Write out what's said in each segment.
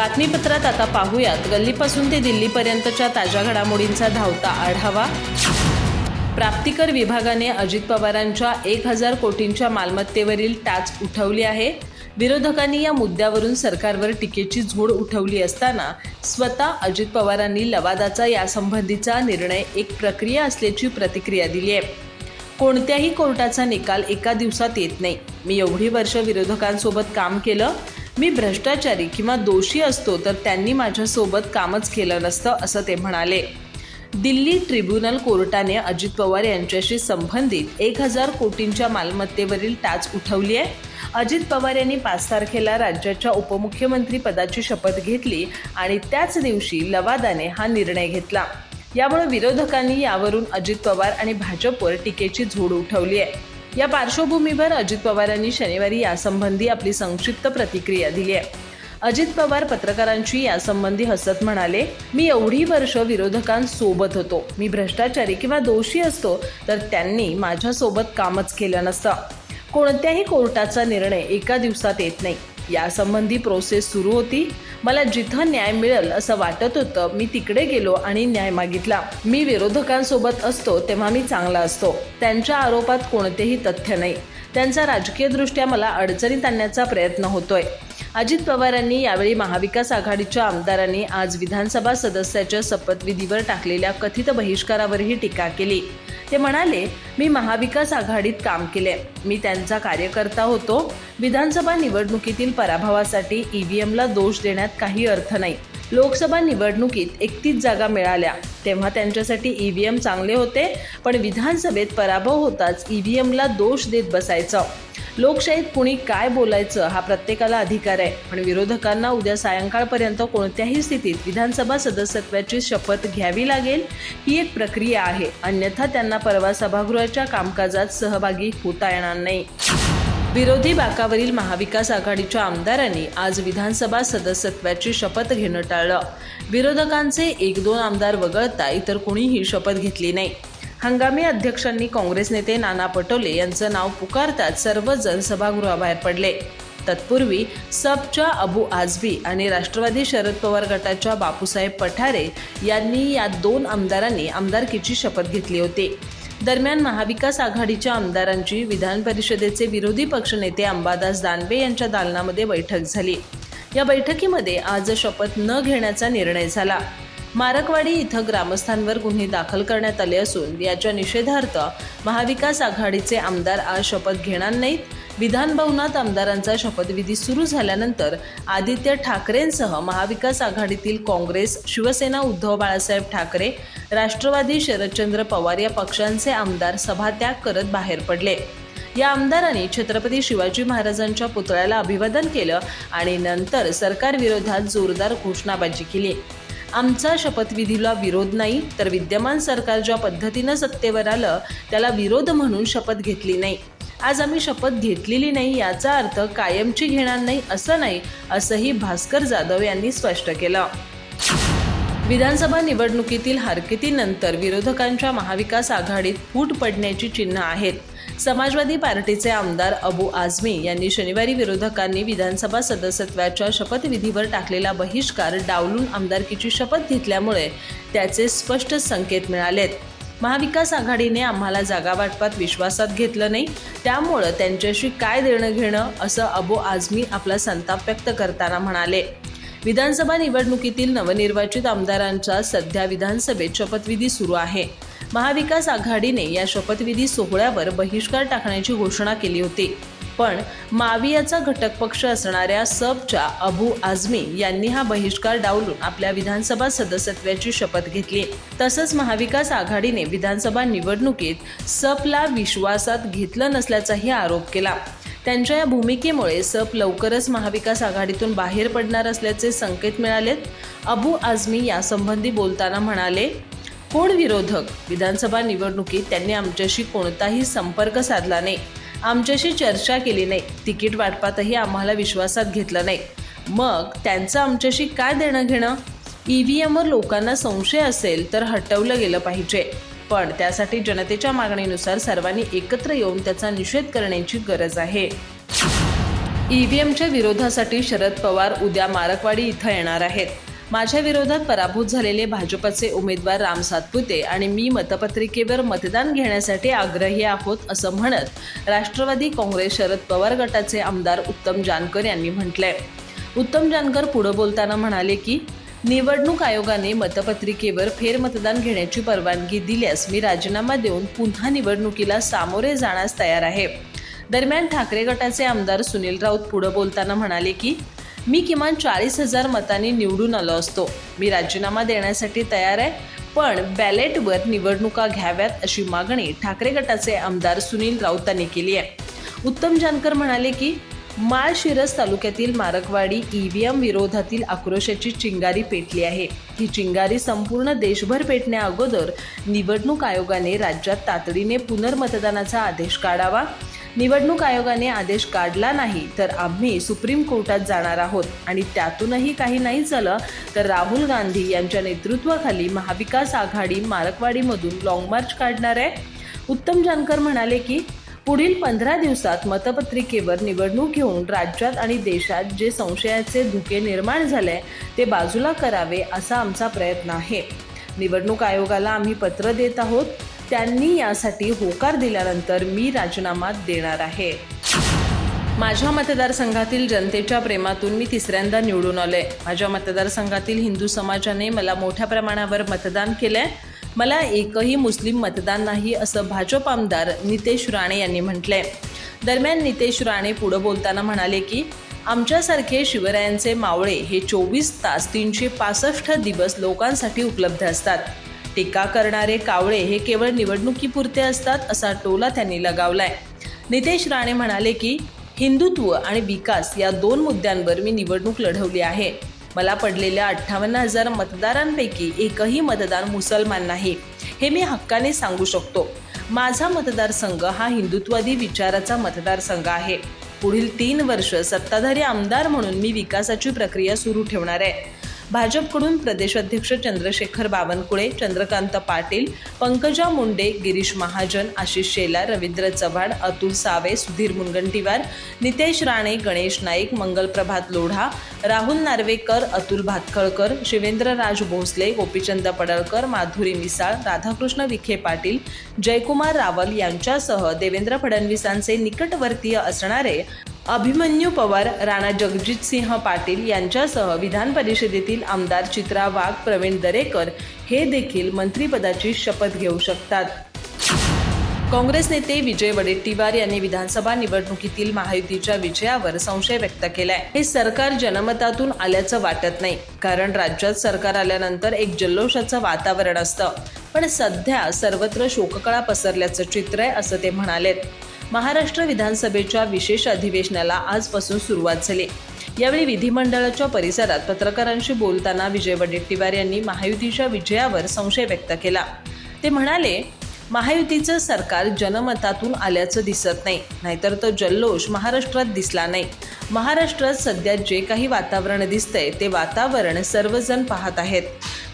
बातमीपत्रात आता पाहूयात. गल्लीपासून ते दिल्लीपर्यंतच्या ताज्या घडामोडींचा धावता आढावा. प्राप्तिकर विभागाने अजित पवारांच्या एक हजार कोटींच्या मालमत्तेवरील टाच उठवली आहे. विरोधकांनी या मुद्द्यावरून सरकारवर टीकेची झोड उठवली असताना स्वतः अजित पवारांनी लवादाचा यासंबंधीचा निर्णय एक प्रक्रिया असल्याची प्रतिक्रिया दिली आहे. कोणत्याही कोर्टाचा निकाल एका दिवसात येत नाही. मी एवढी वर्ष विरोधकांसोबत काम केलं मी भ्रष्टाचारी किंवा दोषी असतो तर त्यांनी माझ्यासोबत कामच केलं नसतं असं ते म्हणाले. दिल्ली ट्रिब्युनल कोर्टाने अजित पवार यांच्याशी संबंधित एक हजार कोटींच्या मालमत्तेवरील टाच उठवली आहे. अजित पवार यांनी पाच तारखेला राज्याच्या उपमुख्यमंत्री पदाची शपथ घेतली आणि त्याच दिवशी लवादाने हा निर्णय घेतला. यामुळे विरोधकांनी यावरून अजित पवार आणि भाजपवर टीकेची झोड उठवली आहे. या पार्श्वभूमीवर अजित पवारांनी शनिवारी यासंबंधी आपली संक्षिप्त प्रतिक्रिया दिली आहे. अजित पवार पत्रकारांशी यासंबंधी हसत म्हणाले मी एवढी वर्ष विरोधकांसोबत होतो. मी भ्रष्टाचारी किंवा दोषी असतो तर त्यांनी माझ्यासोबत कामच केलं नसतं. कोणत्याही कोर्टाचा निर्णय एका दिवसात येत नाही. यासंबंधी प्रोसेस सुरू होती. मला जिथं न्याय मिळेल असं वाटत होतं मी तिकडे गेलो आणि न्याय मागितला. मी विरोधकांसोबत असतो तेव्हा मी चांगला असतो. त्यांच्या आरोपात कोणतेही तथ्य नाही. त्यांचा राजकीयदृष्ट्या मला अडचणीत आणण्याचा प्रयत्न होतोय. अजित पवारांनी यावेळी महाविकास आघाडीच्या आमदारांनी आज विधानसभा सदस्याच्या शपथविधीवर टाकलेल्या कथित बहिष्कारावरही टीका केली. ते म्हणाले मी महाविकास आघाडीत काम केले मी त्यांचा कार्यकर्ता होतो. विधानसभा निवडणुकीतील पराभवासाठी ईव्हीएमला दोष देण्यात काही अर्थ नाही. लोकसभा निवडणुकीत एकतीस जागा मिळाल्या. तेव्हा त्यांच्यासाठी ईव्हीएम चांगले होते पण विधानसभेत पराभव होताच ईव्हीएमला दोष देत बसायचं. लोकशाहीत कुणी काय बोलायचं हा प्रत्येकाला अधिकार आहे. पण विरोधकांना उद्या सायंकाळपर्यंत कोणत्याही स्थितीत विधानसभा सदस्यत्वाची शपथ घ्यावी लागेल ही एक प्रक्रिया आहे. अन्यथा त्यांना परवा सभागृहाच्या कामकाजात सहभागी होता येणार नाही. विरोधी बाकावरील महाविकास आघाडीच्या आमदारांनी आज विधानसभा सदस्यत्वाची शपथ घेणं टाळलं. विरोधकांचे एक दोन आमदार वगळता इतर कोणीही शपथ घेतली नाही. हंगामी अध्यक्षांनी काँग्रेस नेते नाना पटोले यांचं नाव पुकारताच सर्वजण सभागृहाबाहेर पडले. तत्पूर्वी सबच्या अबू आझमी आणि राष्ट्रवादी शरद पवार गटाच्या बापूसाहेब पठारे यांनी या दोन आमदारांनी आमदारकीची शपथ घेतली होती. दरम्यान महाविकास आघाडीच्या आमदारांची विधान परिषदेचे विरोधी पक्षनेते अंबादास दानवे यांच्या दालनामध्ये बैठक झाली. या बैठकीमध्ये आज शपथ न घेण्याचा निर्णय झाला. मारकवाडी इथं ग्रामस्थांवर गुन्हे दाखल करण्यात आले असून याच्या निषेधार्थ महाविकास आघाडीचे आमदार आज शपथ घेणार नाहीत. विधानभवनात आमदारांचा शपथविधी सुरू झाल्यानंतर आदित्य ठाकरेंसह महाविकास आघाडीतील काँग्रेस शिवसेना उद्धव बाळासाहेब ठाकरे राष्ट्रवादी शरदचंद्र पवार या पक्षांचे आमदार सभात्याग करत बाहेर पडले. या आमदारांनी छत्रपती शिवाजी महाराजांच्या पुतळ्याला अभिवादन केलं आणि नंतर सरकारविरोधात जोरदार घोषणाबाजी केली. आमचा शपथविधीला विरोध नाही तर विद्यमान सरकार ज्या पद्धतीनं सत्तेवर आलं त्याला विरोध म्हणून शपथ घेतली नाही. आज आम्ही शपथ घेतलेली नाही याचा अर्थ कायमची घेणार नाही असं नाही असंही भास्कर जाधव यांनी स्पष्ट केलं. विधानसभा निवडणुकीतील हरकतीनंतर विरोधकांच्या महाविकास आघाडीत फूट पडण्याची चिन्ह आहेत. समाजवादी पार्टीचे आमदार अबू आझमी यांनी शनिवारी विरोधकांनी विधानसभा सदस्यत्वाच्या शपथविधीवर टाकलेला बहिष्कार डावलून आमदारकीची शपथ घेतल्यामुळे त्याचे स्पष्ट संकेत मिळालेत. महाविकास आघाडीने आम्हाला जागा वाटपात विश्वासात घेतलं नाही त्यामुळं त्यांच्याशी काय देणं घेणं असं अबू आझमी आपला संताप व्यक्त करताना म्हणाले. विधानसभा निवडणुकीतील नवनिर्वाचित आमदारांचा सध्या विधानसभेत शपथविधी सुरू आहे. महाविकास आघाडीने या शपथविधी सोहळ्यावर बहिष्कार टाकण्याची घोषणा केली होती. पण मावियाचा घटक पक्ष असणाऱ्या सबच्या अबू आझमी यांनी हा बहिष्कार डावलून आपल्या विधानसभा सदस्यत्वाची शपथ घेतली. तसंच महाविकास आघाडीने विधानसभा निवडणुकीत सपला विश्वासात घेतलं नसल्याचाही आरोप केला. त्यांच्या या भूमिकेमुळे सप लवकरच महाविकास आघाडीतून बाहेर पडणार असल्याचे संकेत मिळालेत. अबू आझमी यासंबंधी बोलताना म्हणाले कोण विरोधक? विधानसभा निवडणुकीत त्यांनी आमच्याशी कोणताही संपर्क साधला नाही. आमच्याशी चर्चा केली नाही. तिकीट वाटपातही आम्हाला विश्वासात घेतलं नाही. मग त्यांचं आमच्याशी काय देणं घेणं? ई व्ही एमवर लोकांना संशय असेल तर हटवलं गेलं पाहिजे. पण त्यासाठी जनतेच्या मागणीनुसार सर्वांनी एकत्र येऊन त्याचा निषेध करण्याची गरज आहे. ई व्ही एमच्या विरोधासाठी शरद पवार उद्या मारकवाडी इथं येणार आहेत. माझ्या विरोधात पराभूत झालेले भाजपचे उमेदवार राम सातपुते आणि मी मतपत्रिकेवर मतदान घेण्यासाठी आग्रही आहोत असं म्हणत राष्ट्रवादी काँग्रेस शरद पवार गटाचे आमदार उत्तम जानकर यांनी म्हटलंय. उत्तम जानकर पुढे बोलताना म्हणाले की निवडणूक आयोगाने मतपत्रिकेवर फेरमतदान घेण्याची परवानगी दिल्यास मी राजीनामा देऊन पुन्हा निवडणुकीला सामोरे जाण्यास तयार आहे. दरम्यान ठाकरे गटाचे आमदार सुनील राऊत पुढे बोलताना म्हणाले की मी किमान चाळीस हजार मतांनी निवडून आलो असतो. मी राजीनामा देण्यासाठी तयार आहे पण बॅलेटवर निवडणुका घ्याव्यात अशी मागणी ठाकरे गटाचे आमदार सुनील राऊतांनी केली आहे. उत्तम जानकर म्हणाले की माळशिरस तालुक्यातील मारकवाडी ईव्हीएम विरोधातील आक्रोशाची चिंगारी पेटली आहे. ही चिंगारी संपूर्ण देशभर पेटण्या अगोदर निवडणूक आयोगाने राज्यात तातडीने पुनर्मतदानाचा आदेश काढावा निवडणूक आयोगाने आदेश काढला नाही तर आम्ही सुप्रीम कोर्टात जाणार आहोत आणि त्यातूनही काही नाही झालं तर राहुल गांधी यांच्या नेतृत्वाखाली महाविकास आघाडी मारकवाडीमधून लाँग मार्च काढणार आहे. उत्तम जानकर म्हणाले की पुढील पंधरा दिवसात मतपत्रिकेवर निवडणूक घेऊन राज्यात आणि देशात जे संशयाचे धुके निर्माण झाले ते बाजूला करावे असा आमचा प्रयत्न आहे. निवडणूक आयोगाला आम्ही पत्र देत आहोत. त्यांनी यासाठी होकार दिल्यानंतर मी राजीनामा देणार आहे. माझ्या मतदारसंघातील जनतेच्या प्रेमातून मी तिसऱ्यांदा निवडून आलोय. माझ्या मतदारसंघातील हिंदू समाजाने मला मोठ्या प्रमाणावर मतदान केलंय. मला एकही मुस्लिम मतदान नाही असं भाजप आमदार नितेश राणे यांनी म्हटलंय. दरम्यान नितेश राणे पुढं बोलताना म्हणाले की आमच्यासारखे शिवरायांचे मावळे हे चोवीस तास तीनशे पासष्ट दिवस लोकांसाठी उपलब्ध असतात. टीका करणारे कावळे हे केवळ निवडणुकीपुरते असतात असा टोला त्यांनी लगावलाय. नितेश राणे म्हणाले की हिंदुत्व आणि विकास या दोन मुद्द्यांवर मी निवडणूक लढवली आहे. मला पडलेल्या अठ्ठावन्न हजार मतदारांपैकी एकही मतदार मुसलमान नाही हे मी हक्काने सांगू शकतो. माझा मतदारसंघ हा हिंदुत्वादी विचाराचा मतदारसंघ आहे. पुढील तीन वर्ष सत्ताधारी आमदार म्हणून मी विकासाची प्रक्रिया सुरू ठेवणार आहे. भाजपकडून प्रदेशाध्यक्ष चंद्रशेखर बावनकुळे चंद्रकांत पाटील पंकजा मुंडे गिरीश महाजन आशिष शेलार रवींद्र चव्हाण अतुल सावे सुधीर मुनगंटीवार नितेश राणे गणेश नाईक मंगलप्रभात लोढा राहुल नार्वेकर अतुल भातखळकर शिवेंद्र राज भोसले गोपीचंद पडळकर माधुरी मिसाळ राधाकृष्ण विखे पाटील जयकुमार रावल यांच्यासह देवेंद्र फडणवीसांचे निकटवर्तीय असणारे अभिमन्यू पवार राणा जगजितसिंह पाटील यांच्यासह विधान परिषदेतील आमदार चित्रा वाघ प्रवीण दरेकर हे देखील मंत्रिपदाची शपथ घेऊ शकतात. काँग्रेस नेते विजय वडेट्टीवार यांनी विधानसभा निवडणुकीतील महायुतीच्या विजयावर संशय व्यक्त केलाय. हे सरकार जनमतातून आल्याचं वाटत नाही कारण राज्यात सरकार आल्यानंतर एक जल्लोषाचं वातावरण असतं. पण सध्या सर्वत्र शोककळा पसरल्याचं चित्र आहे असं ते म्हणालेत. महाराष्ट्र विधानसभेच्या विशेष अधिवेशनाला आजपासून सुरुवात झाली. यावेळी विधिमंडळाच्या परिसरात पत्रकारांशी बोलताना विजय वडेट्टीवार यांनी महायुतीच्या विजयावर संशय व्यक्त केला. ते म्हणाले महायुतीचं सरकार जनमतातून आल्याचं दिसत नाही. नाहीतर तो जल्लोष महाराष्ट्रात दिसला नाही. महाराष्ट्रात सध्या जे काही वातावरण दिसतंय ते वातावरण सर्वजण पाहत आहेत.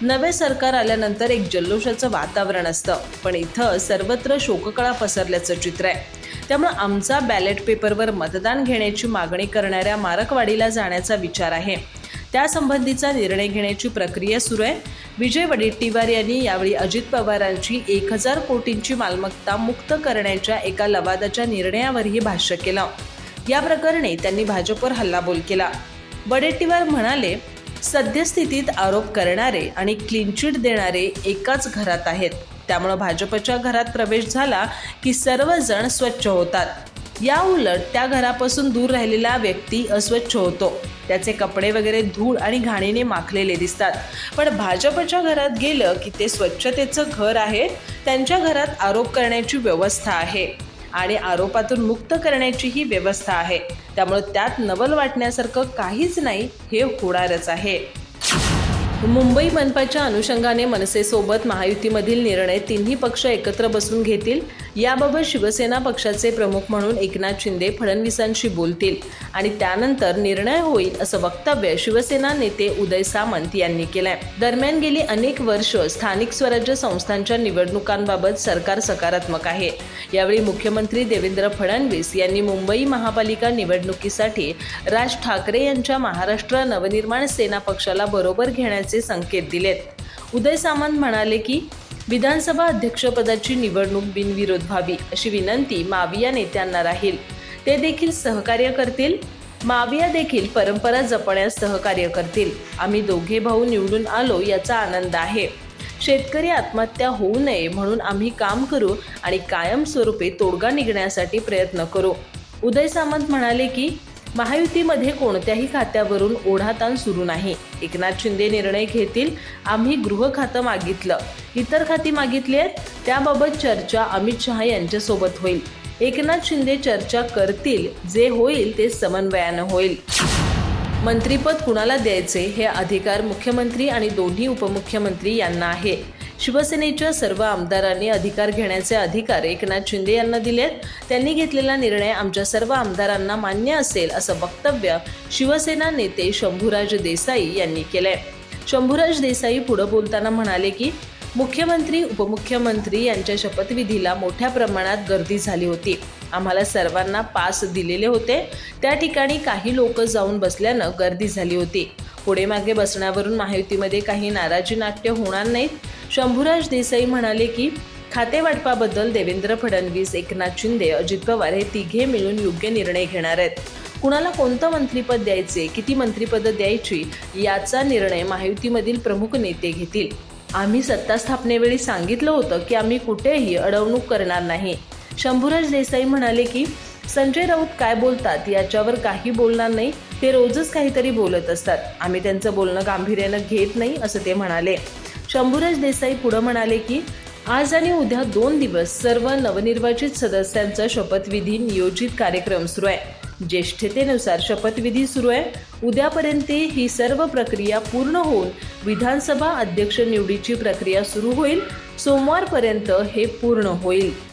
नवे सरकार आल्यानंतर एक जल्लोषाचं वातावरण असतं. पण इथं सर्वत्र शोककळा पसरल्याचं चित्र आहे. त्यामुळे आमचा बॅलेट पेपरवर मतदान घेण्याची मागणी करणाऱ्या मारकवाडीला जाण्याचा विचार आहे. त्यासंबंधीचा निर्णय घेण्याची प्रक्रिया सुरू आहे. विजय वडेट्टीवार यांनी यावेळी अजित पवारांची एक हजार कोटींची मालमत्ता मुक्त करण्याच्या एका लवादाच्या निर्णयावरही भाष्य केलं. या प्रकरणी त्यांनी भाजपवर हल्लाबोल केला. वडेट्टीवार म्हणाले सद्यस्थितीत आरोप करणारे आणि क्लीन चिट देणारे एकाच घरात आहेत. त्यामुळं भाजपच्या घरात प्रवेश झाला की सर्वजण स्वच्छ होतात. या उलट त्या घरापासून दूर राहिलेला व्यक्ती अस्वच्छ होतो. त्याचे कपडे वगैरे धूळ आणि घाणीने माखलेले दिसतात. पण भाजपच्या घरात गेलं की ते स्वच्छतेचं घर आहे त्यांच्या घरात आरोप करण्याची व्यवस्था आहे आणि आरोपातून मुक्त करण्याची ही व्यवस्था आहे. त्यामुळे त्यात नवल वाटण्यासारखं काहीच नाही हे होणारच आहे. मुंबई मनपाच्या अनुषंगाने मनसेसोबत महायुतीमधील निर्णय तिन्ही पक्ष एकत्र बसून घेतील. याबाबत शिवसेना पक्षाचे प्रमुख म्हणून एकनाथ शिंदे फडणवीसांशी बोलतील आणि त्यानंतर निर्णय होईल असं वक्तव्य शिवसेना नेते उदय सामंत यांनी केलंय. दरम्यान गेली अनेक वर्ष स्थानिक स्वराज्य संस्थांच्या निवडणुकांबाबत सरकार सकारात्मक आहे. यावेळी मुख्यमंत्री देवेंद्र फडणवीस यांनी मुंबई महापालिका निवडणुकीसाठी राज ठाकरे यांच्या महाराष्ट्र नवनिर्माण सेना पक्षाला बरोबर घेण्याचे संकेत दिलेत. उदय सामंत म्हणाले की विधानसभा अध्यक्षपदाची निवडणूक बिनविरोध व्हावी अशी विनंती माविया नेत्यांना राहील. ते देखील सहकार्य करतील. माविया देखील परंपरा जपण्यास सहकार्य करतील. आम्ही दोघे भाऊ निवडून आलो याचा आनंद आहे. शेतकरी आत्महत्या होऊ नये म्हणून आम्ही काम करू आणि कायमस्वरूपी तोडगा निघण्यासाठी प्रयत्न करू. उदय सामंत म्हणाले की महायुतीमध्ये कोणत्याही खात्यावरून ओढाताण सुरू नाही. एकनाथ शिंदे निर्णय घेतील आम्ही गृह खातं मागितलं. इतर खाती मागितली आहेत त्याबाबत चर्चा अमित शहा यांच्यासोबत होईल. एकनाथ शिंदे चर्चा करतील जे होईल ते समन्वयानं होईल. मंत्रीपद कुणाला द्यायचे हे अधिकार मुख्यमंत्री आणि दोन्ही उपमुख्यमंत्री यांना आहे. शिवसेनेच्या सर्व आमदारांनी अधिकार घेण्याचे अधिकार एकनाथ शिंदे यांना दिलेत. त्यांनी घेतलेला निर्णय आमच्या सर्व आमदारांना मान्य असेल असं वक्तव्य शिवसेना नेते शंभूराज देसाई यांनी केलंय. शंभूराज देसाई पुढे बोलताना म्हणाले की मुख्यमंत्री उपमुख्यमंत्री यांच्या शपथविधीला मोठ्या प्रमाणात गर्दी झाली होती. आम्हाला सर्वांना पास दिलेले होते. त्या ठिकाणी काही लोक जाऊन बसल्यानं गर्दी झाली होती. पुढे मागे बसण्यावरून माहितीमध्ये काही नाराजी नाट्य होणार नाहीत. शंभूराज देसाई म्हणाले की खातेवाटपाबद्दल देवेंद्र फडणवीस एकनाथ शिंदे अजित पवार हे तिघे मिळून योग्य निर्णय घेणार आहेत. कुणाला कोणतं मंत्रीपद द्यायचे किती मंत्रिपदं द्यायची याचा निर्णय महायुतीमधील प्रमुख नेते घेतील. आम्ही सत्ता स्थापनेवेळी सांगितलं होतं की आम्ही कुठेही अडवणूक करणार नाही. शंभूराज देसाई म्हणाले की संजय राऊत काय बोलतात याच्यावर काही बोलणार नाही ते रोजच काहीतरी बोलत असतात. आम्ही त्यांचं बोलणं गांभीर्यानं घेत नाही असं ते म्हणाले. शंभूराज देसाई पुढे म्हणाले की आज आणि उद्या दोन दिवस सर्व नवनिर्वाचित सदस्यांचा शपथविधी नियोजित कार्यक्रम सुरू आहे. ज्येष्ठतेनुसार शपथविधी सुरू आहे. उद्यापर्यंत ही सर्व प्रक्रिया पूर्ण होऊन विधानसभा अध्यक्ष निवडीची प्रक्रिया सुरू होईल. सोमवारपर्यंत हे पूर्ण होईल.